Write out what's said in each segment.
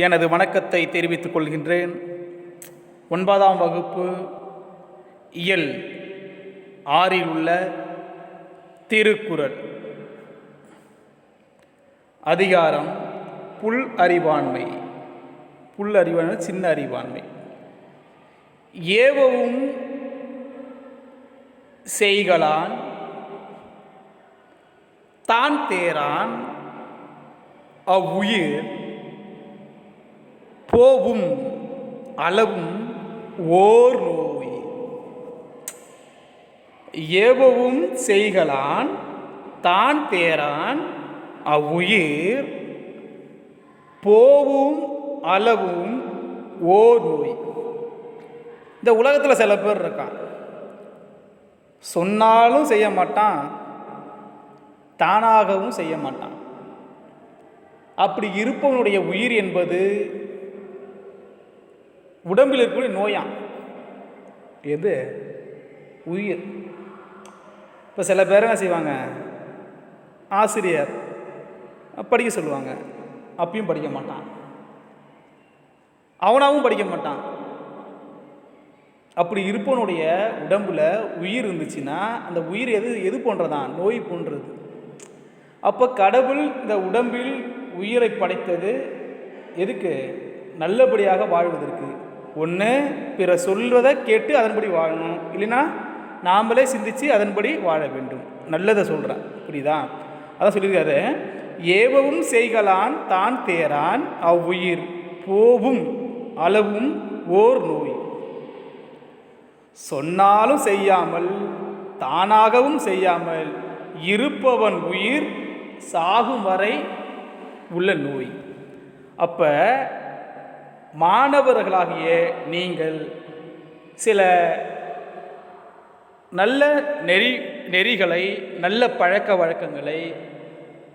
எனது வணக்கத்தை தெரிவித்துக் கொள்கின்றேன். ஒன்பதாம் வகுப்பு இயல் ஆறில் உள்ள திருக்குறள். அதிகாரம் புல் அறிவாண்மை. புல் அறிவாண்மை சின்ன அறிவாண்மை. ஏவவும் செய்களான் தான் தேரான் அவ்வுயிர் போவும் அளவும் ஓர் நோய். ஏவவும் செய்கலான் தான் தேரான் அவ்வுயிர் போவும் அளவும் ஓர் நோய். இந்த உலகத்தில் சில பேர் இருக்கான் சொன்னாலும் செய்ய மாட்டான் தானாகவும் செய்ய மாட்டான். அப்படி இருப்பவனுடைய உயிர் என்பது உடம்பில் இருக்கக்கூடிய நோயாம் எது? உயிர். இப்போ சில பேர் என்ன செய்வாங்க? ஆசிரியர் படிக்க சொல்லுவாங்க. அப்பயும் படிக்க மாட்டான். அவனாவும் படிக்க மாட்டான். அப்படி இருப்பவனுடைய உடம்புல உயிர் இருந்துச்சுன்னா அந்த உயிர் எது எது போன்றதான் நோய் போன்றது. அப்போ கடவுள் இந்த உடம்பில் உயிரை படைத்தது எதுக்கு? நல்லபடியாக வாழ்வதற்கு. ஒன்று பிற சொல்வதை கேட்டு அதன்படி வாழணும். இல்லைன்னா நாமளே சிந்தித்து அதன்படி வாழ வேண்டும். நல்லதை சொல்கிறேன் புரியுதா? அதான் சொல்லியிருக்காரு. ஏவவும் செய்கலான் தான் தேரான் அவ்வுயிர் போவும் அளவும் ஓர் நோய். சொன்னாலும் செய்யாமல் தானாகவும் செய்யாமல் இருப்பவன் உயிர் சாகும் வரை உள்ள நோய். அப்போ மாணவர்களாகிய நீங்கள் சில நல்ல நெறி நெறிகளை நல்ல பழக்க வழக்கங்களை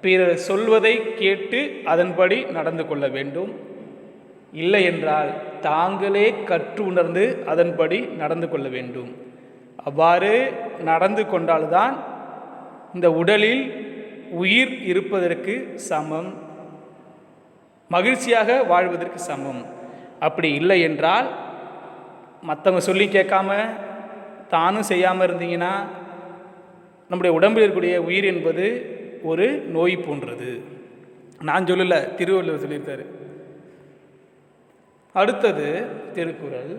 பிறர் சொல்வதை கேட்டு அதன்படி நடந்து கொள்ள வேண்டும். இல்லை என்றால் தாங்களே கற்று உணர்ந்து அதன்படி நடந்து கொள்ள வேண்டும். அவ்வாறு நடந்து கொண்டால்தான் இந்த உடலில் உயிர் இருப்பதற்கு சமம். மகிழ்ச்சியாக வாழ்வதற்கு சமம். அப்படி இல்லை என்றால் மற்றவங்க சொல்லி கேட்காம தானும் செய்யாமல் இருந்தீங்கன்னா நம்முடைய உடம்பில் இருக்கக்கூடிய உயிர் என்பது ஒரு நோய் போன்றது. நான் சொல்லலை திருவள்ளுவர் சொல்லியிருக்காரு. அடுத்தது திருக்குறள்.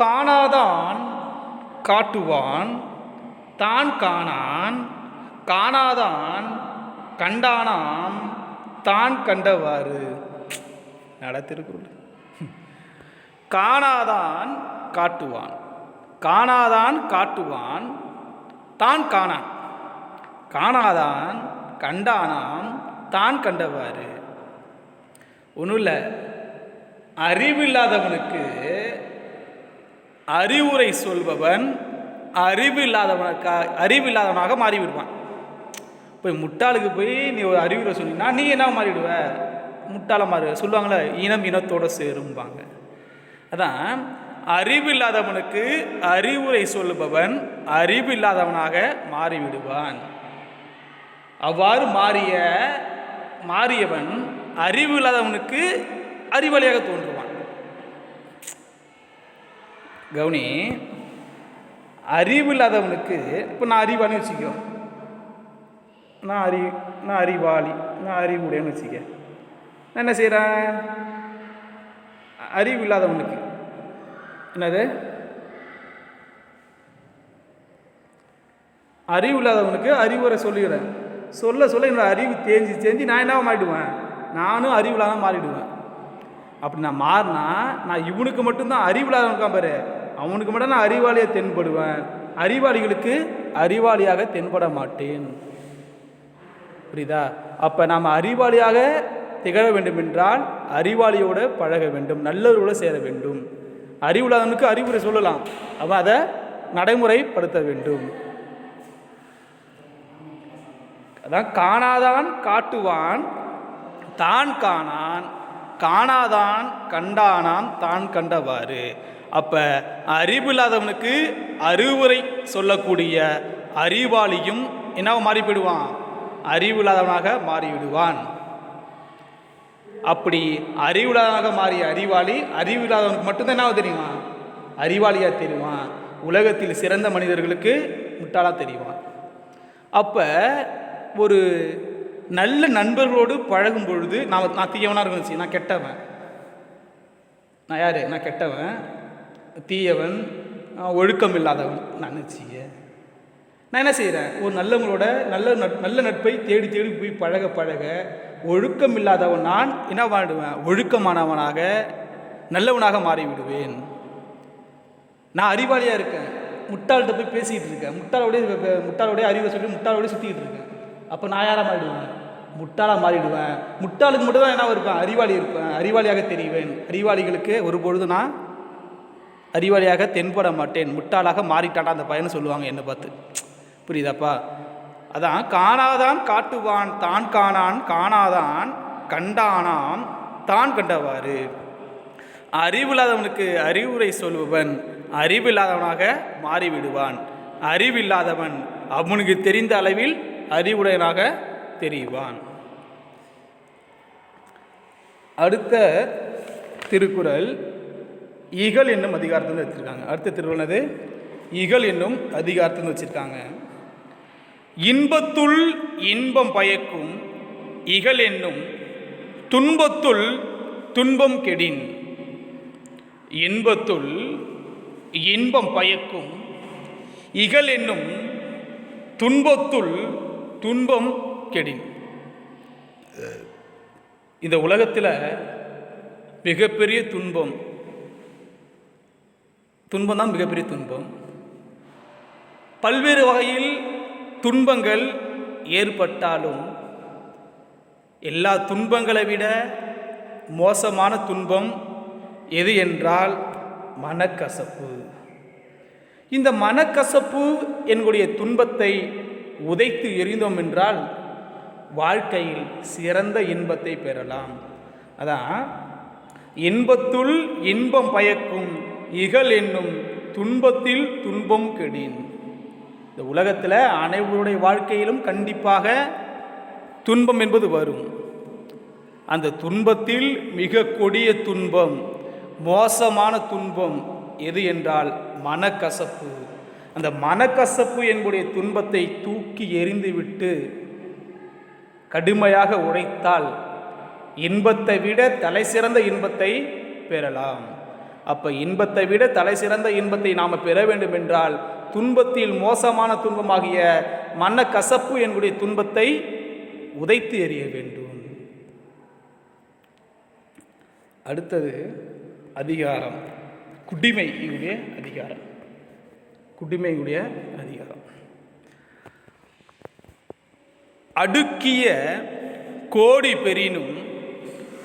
காணாதான் காட்டுவான் தான் காணான் காணாதான் கண்டானாம் தான் கண்டவாறு. நட திருக்குறள். காணாதான் காட்டுவான். காணாதான் காட்டுவான் தான் காணான். காணாதான் கண்டானாம் தான் கண்டவாறு. ஒன்றும் இல்லை அறிவில்லாதவனுக்கு அறிவுரை சொல்பவன் அறிவில்லாதவனுக்கா அறிவில்லாதவனாக மாறிவிடுவான். போய் முட்டாளுக்கு போய் நீ ஒரு அறிவுரை சொன்னீங்கன்னா நீ என்ன மாறிவிடுவ முட்டாளமாக சொல்லுவாங்களே இனம் இனத்தோடு சேரும்பாங்க. அதான் அறிவில்லாதவனுக்கு அறிவுரை சொல்லுபவன் அறிவில்லாதவனாக மாறிவிடுவான். அவ்வாறு மாறிய மாறியவன் அறிவு இல்லாதவனுக்கு அறிவாளியாக தோன்றுவான். கவுனி அறிவு இல்லாதவனுக்கு இப்போ நான் அறிவாளி வச்சுக்கோ. நான் அறி நான் அறிவாளி நான் அறிவுடையன்னு வச்சுக்கேன் என்ன செய்கிறேன் அறிவு இல்லாதவனுக்கு. என்னது? அறிவு இல்லாதவனுக்கு அறிவுரை சொல்லிடுறேன் சொல்ல சொல்ல என்னோட அறிவு தேஞ்சி தேஞ்சி நான் என்ன மாறிடுவேன்? நானும் அறிவு இல்லாத மாறிடுவேன். அப்படி நான் மாறினா நான் இவனுக்கு மட்டும்தான் அறிவு அறிவில்லாதவனுக்கான் பாரு. அவனுக்கு மட்டும் நான் அறிவாளியாக தென்படுவேன். அறிவாளிகளுக்கு அறிவாளியாக தென்பட மாட்டேன். புரியுதா? அப்போ நாம் அறிவாளியாக திகழ வேண்டுமென்றால் அறிவாளியோடு பழக வேண்டும் நல்லவரோடு சேர வேண்டும். அறிவுள்ளவனுக்கு அறிவுரை சொல்லலாம். அவன் அதை நடைமுறைப்படுத்த வேண்டும். அதான் காணாதான் காட்டுவான் தான் காணான் காணாதான் கண்டானாம் தான் கண்டவாறு. அப்போ அறிவில்லாதவனுக்கு அறிவுரை சொல்லக்கூடிய அறிவாளியும் என்னவா மாறி போயிடுவான்? அறிவில்லாதவனாக மாறிவிடுவான். அப்படி அறிவுள்ளதாக மாறிய அறிவாளி அறிவில்லாதவனுக்கு மட்டும்தான் என்ன தெரியுமா? அறிவாளியாக தெரியுவான் உலகத்தில் சிறந்த மனிதர்களுக்கு முட்டாளாக தெரியுவான் அப்போ ஒரு நல்ல நண்பர்களோடு பழகும் பொழுது நான் நான் தீயவனாக இருக்கணும் நான் கெட்டவன். நான் யார்? நான் கெட்டவன். தீயவன். ஒழுக்கம் இல்லாதவன். நான் நினச்சிங்க நான் என்ன செய்கிறேன் ஒரு நல்லவங்களோட நல்ல நட் நல்ல நட்பை தேடி தேடி போய் பழக பழக ஒழுக்கம் இல்லாதவன் நான் என்ன வாடுவேன் ஒழுக்கமானவனாக நல்லவனாக மாறி விடுவேன் நான் அறிவாளியாக இருக்கேன். முட்டாள்கிட்ட போய் பேசிக்கிட்டு இருக்கேன். முட்டாளோடைய முட்டாளோடைய அறிவை சொல்லி முட்டாளோடய சுற்றிக்கிட்டு இருக்கேன். அப்போ நான் யாராக மாறிடுவேன்? முட்டாளாக மாறிடுவேன். முட்டாளுக்கு மட்டும் தான் என்ன இருப்பேன்? அறிவாளி இருப்பேன். அறிவாளியாக தெரிவேன். அறிவாளிகளுக்கு ஒருபொழுது நான் அறிவாளியாக தென்பட மாட்டேன். முட்டாளாக மாறிட்டாடா அந்த பையனை சொல்லுவாங்க என்னை பார்த்து. புரியுதாப்பா? அதான் காணாதான் காட்டுவான் தான் காணான் காணாதான் கண்டானாம் தான் கண்டவாறு. அறிவில்லாதவனுக்கு அறிவுரை சொல்பவன் அறிவில்லாதவனாக மாறிவிடுவான். அறிவில்லாதவன் அவனுக்கு தெரிந்த அளவில் அறிவுடையனாக தெரிவான். அடுத்த திருக்குறள் இகல் என்னும் அதிகாரத்தில் வச்சுருக்காங்க அடுத்த திருவள்ளது இகல் என்னும் அதிகாரத்தில் வச்சுருக்காங்க. இன்பத்துள் இன்பம் பயக்கும் இகல் என்னும் துன்பத்துள் துன்பம் கெடின். இன்பத்துள் இன்பம் பயக்கும் இகல் என்னும் துன்பத்துள் துன்பம் கெடின். இந்த உலகத்தில் மிகப்பெரிய துன்பம் துன்பம் தான் மிகப்பெரிய துன்பம். பல்வேறு வகையில் துன்பங்கள் ஏற்பட்டாலும் எல்லா துன்பங்களை விட மோசமான துன்பம் எது என்றால் மனக்கசப்பு. இந்த மனக்கசப்பு என்னுடைய துன்பத்தை உதைத்து எறிந்தோம் என்றால் வாழ்க்கையில் சிறந்த இன்பத்தை பெறலாம். அதான் இன்பத்துள் இன்பம் பயக்கும் இகல் என்னும் துன்பத்தில் துன்பம் கெடின். இந்த உலகத்தில் அனைவருடைய வாழ்க்கையிலும் கண்டிப்பாக துன்பம் என்பது வரும். அந்த துன்பத்தில் மிக கொடிய துன்பம் மோசமான துன்பம் எது என்றால் மனக்கசப்பு. அந்த மனக்கசப்பு என்புடைய துன்பத்தை தூக்கி எறிந்துவிட்டு கடுமையாக உழைத்தால் இன்பத்தை விட தலை சிறந்த இன்பத்தை பெறலாம். அப்போ இன்பத்தை விட தலை சிறந்த இன்பத்தை நாம் பெற வேண்டும் என்றால் துன்பத்தில் மோசமான துன்பமாகிய மனக்கசப்பு என்குடைய துன்பத்தை உதைத்து எறிய வேண்டும். அடுத்தது அதிகாரம். குடிமையுடைய அதிகாரம். குடிமையுடைய அதிகாரம். அடுக்கிய கோடி பெறினும்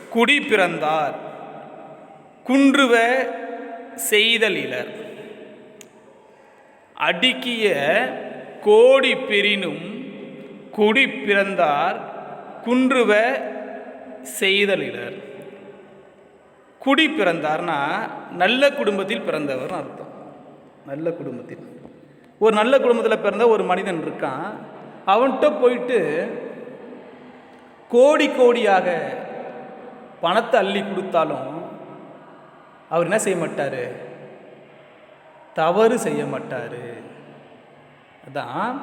குடி பிறந்தார். குன்றுவ செய்தல் இலர். அடுக்கிய கோடி பெறினும் குடி பிறந்தார் குன்றுவ செய்தல் குடி பிறந்தார்னா நல்ல குடும்பத்தில் பிறந்தவர்னு அர்த்தம். நல்ல குடும்பத்தில். ஒரு நல்ல குடும்பத்தில் பிறந்த ஒரு மனிதன் இருக்கான். அவன்கிட்ட போயிட்டு கோடி கோடியாக பணத்தை அள்ளி கொடுத்தாலும் அவர் என்ன செய்ய மாட்டார்? தவறு செய்ய மாட்டார். அதான்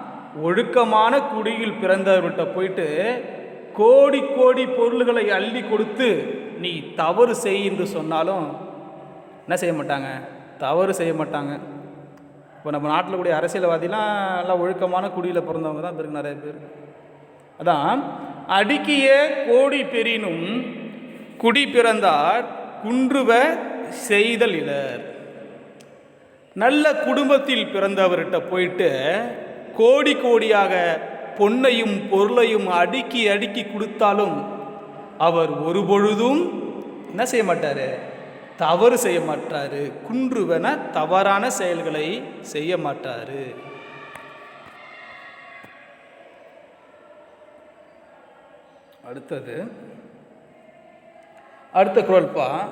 ஒழுக்கமான குடியில் பிறந்தவர்கிட்ட போயிட்டு கோடி கோடி பொருள்களை அள்ளி கொடுத்து நீ தவறு செய் என்று சொன்னாலும் என்ன செய்ய மாட்டாங்க? தவறு செய்ய மாட்டாங்க. இப்போ நம்ம நாட்டில் கூடிய அரசியல்வாதிலாம் நல்லா ஒழுக்கமான குடியில் பிறந்தவங்க தான் பிறகு நிறைய பேர். அதான் அடுக்கிய கோடி பெறினும் குடி பிறந்தார் குன்றுவ செய்தல் இலர். நல்ல குடும்பத்தில் பிறந்தவர்கிட்ட போயிட்டு கோடி கோடியாக பொன்னையும் பொருளையும் அடுக்கி அடுக்கி கொடுத்தாலும் அவர் ஒரு பொழுதும் என்ன செய்ய மாட்டார்? தவறு செய்ய மாட்டார். குன்றுவன தவறான செயல்களை செய்ய மாட்டார். அடுத்தது அடுத்த குரல்பா